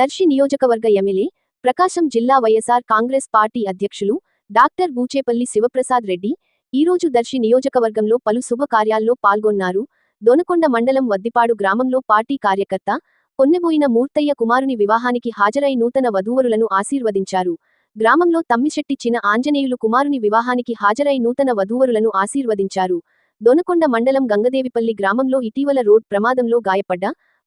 దర్శి నియోజకవర్గ ఎమ్మెల్యే ప్రకాశం జిల్లా వైఎస్ఆర్ కాంగ్రెస్ పార్టీ అధ్యక్షులు డాక్టర్ బూచేపల్లి శివప్రసాద్ రెడ్డి ఈరోజు దర్శి నియోజకవర్గంలో పలు శుభకార్యాల్లో పాల్గొన్నారు. దొనకొండ మండలం వద్దిపాడు గ్రామంలో పార్టీ కార్యకర్త పొన్నెబోయిన మూర్తయ్య కుమారుని వివాహానికి హాజరై నూతన వధూవరులను ఆశీర్వదించారు. గ్రామంలో తమ్మిశెట్టి చిన ఆంజనేయులు కుమారుని వివాహానికి హాజరై నూతన వధూవరులను ఆశీర్వదించారు. దొనకొండ మండలం గంగదేవిపల్లి గ్రామంలో ఇటీవల రోడ్ ప్రమాదంలో గాయపడ్డ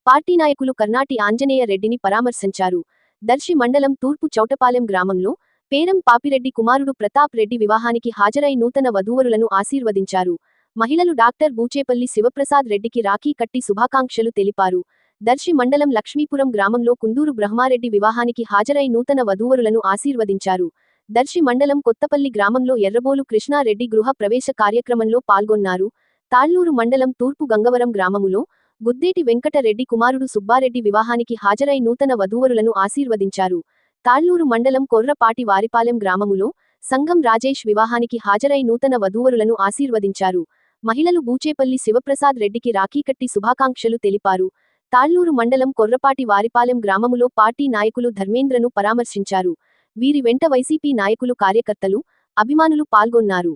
పార్టీ నాయకులు కర్నాటి ఆంజనేయ రెడ్డిని పరామర్శించారు. దర్శి మండలం తూర్పు చౌటపాలెం గ్రామంలో పేరం పాపిరెడ్డి కుమారుడు ప్రతాప్ రెడ్డి వివాహానికి హాజరై నూతన వధూవరులను ఆశీర్వదించారు. మహిళలు డాక్టర్ బూచేపల్లి శివప్రసాద్ రెడ్డికి రాఖీ కట్టి శుభాకాంక్షలు తెలిపారు. దర్శి మండలం లక్ష్మీపురం గ్రామంలో కుందూరు బ్రహ్మారెడ్డి వివాహానికి హాజరై నూతన వధూవరులను ఆశీర్వదించారు. దర్శి మండలం కొత్తపల్లి గ్రామంలో ఎర్రబోలు కృష్ణారెడ్డి గృహ ప్రవేశ కార్యక్రమంలో పాల్గొన్నారు. తాళ్ళూరు మండలం తూర్పు గంగవరం గ్రామములో గుద్దేటి వెంకటరెడ్డి కుమారుడు సుబ్బారెడ్డి వివాహానికి హాజరై నూతన వధూవరులను ఆశీర్వదించారు. తాళ్ళూరు మండలం కొర్రపాటి వారిపాలెం గ్రామములో సంగం రాజేష్ వివాహానికి హాజరై నూతన వధూవరులను ఆశీర్వదించారు. మహిళలు బూచేపల్లి శివప్రసాద్ రెడ్డికి రాఖీ కట్టి శుభాకాంక్షలు తెలిపారు. తాళ్ళూరు మండలం కొర్రపాటి వారిపాలెం గ్రామములో పార్టీ నాయకులు ధర్మేంద్రను పరామర్శించారు. వీరి వెంట వైసీపీ నాయకులు కార్యకర్తలు అభిమానులు పాల్గొన్నారు.